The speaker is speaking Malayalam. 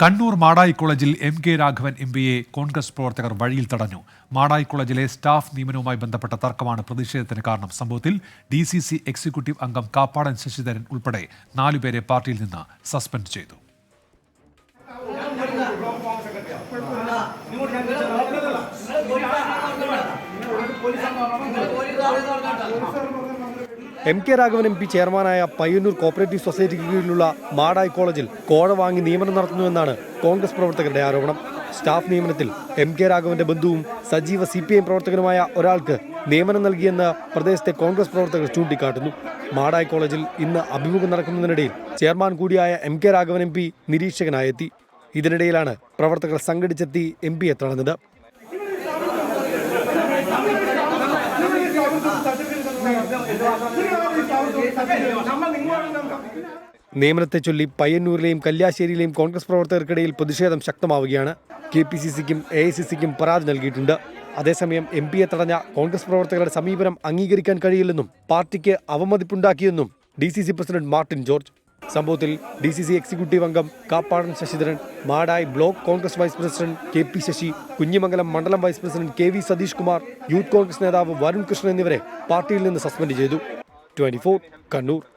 കണ്ണൂർ മാടായി കോളേജിൽ എം കെ രാഘവൻ എം പിയെ കോൺഗ്രസ് പ്രവർത്തകർ വഴിയിൽ തടഞ്ഞു മാടായി കോളേജിലെ സ്റ്റാഫ് നിയമനവുമായി ബന്ധപ്പെട്ട തർക്കമാണ് പ്രതിഷേധത്തിന് കാരണം സംഭവത്തിൽ ഡി സി സി എക്സിക്യൂട്ടീവ് അംഗം കാപ്പാടൻ ശശിധരൻ ഉൾപ്പെടെ നാലുപേരെ പാർട്ടിയിൽ നിന്ന് സസ്പെൻഡ് ചെയ്തു M K Raghavan M P ചെയർമാനായ പയ്യന്നൂർ കോപ്പറേറ്റീവ് സൊസൈറ്റിക്ക് കീഴിലുള്ള മാടായി കോളേജിൽ കോഴ വാങ്ങി നിയമനം നടത്തുന്നുവെന്നാണ് കോൺഗ്രസ് പ്രവർത്തകരുടെ ആരോപണം. സ്റ്റാഫ് നിയമനത്തിൽ എം കെ രാഘവന്റെ ബന്ധുവും സജീവ സി പി ഐ പ്രവർത്തകനുമായ ഒരാൾക്ക് നിയമനം നൽകിയെന്ന് പ്രദേശത്തെ കോൺഗ്രസ് പ്രവർത്തകർ ചൂണ്ടിക്കാട്ടുന്നു. മാടായി കോളേജിൽ ഇന്ന് അഭിമുഖം നടക്കുന്നതിനിടയിൽ ചെയർമാൻ കൂടിയായ M K Raghavan M P നിരീക്ഷകനായെത്തി. ഇതിനിടയിലാണ് പ്രവർത്തകർ സംഘടിച്ചെത്തി എം പിയെ തടഞ്ഞത് നിയമനത്തെ ചൊല്ലി പയ്യന്നൂരിലെയും കല്യാശ്ശേരിയിലെയും കോൺഗ്രസ് പ്രവർത്തകർക്കിടയിൽ പ്രതിഷേധം ശക്തമാവുകയാണ്. കെ പി സി സിക്കും എ ഐ സി സിക്കും പരാതി നൽകിയിട്ടുണ്ട്. അതേസമയം എം പിയെ തടഞ്ഞ കോൺഗ്രസ് പ്രവർത്തകരുടെ സമീപനം അംഗീകരിക്കാൻ കഴിയില്ലെന്നും പാർട്ടിക്ക് അവമതിപ്പുണ്ടാക്കിയെന്നും D C C president Martin George സംഭവത്തിൽ ഡി സി സി എക്സിക്യൂട്ടീവ് അംഗം Kappadan Sasidharan Madayi block Congress vice president K P Sasi Kunhimangalam മണ്ഡലം vice president K V Satheesh Kumar youth Congress നേതാവ് വരുൺ കൃഷ്ണൻ എന്നിവരെ പാർട്ടിയിൽ നിന്ന് സസ്പെൻഡ് ചെയ്തു. ട്വന്റി കണ്ണൂർ.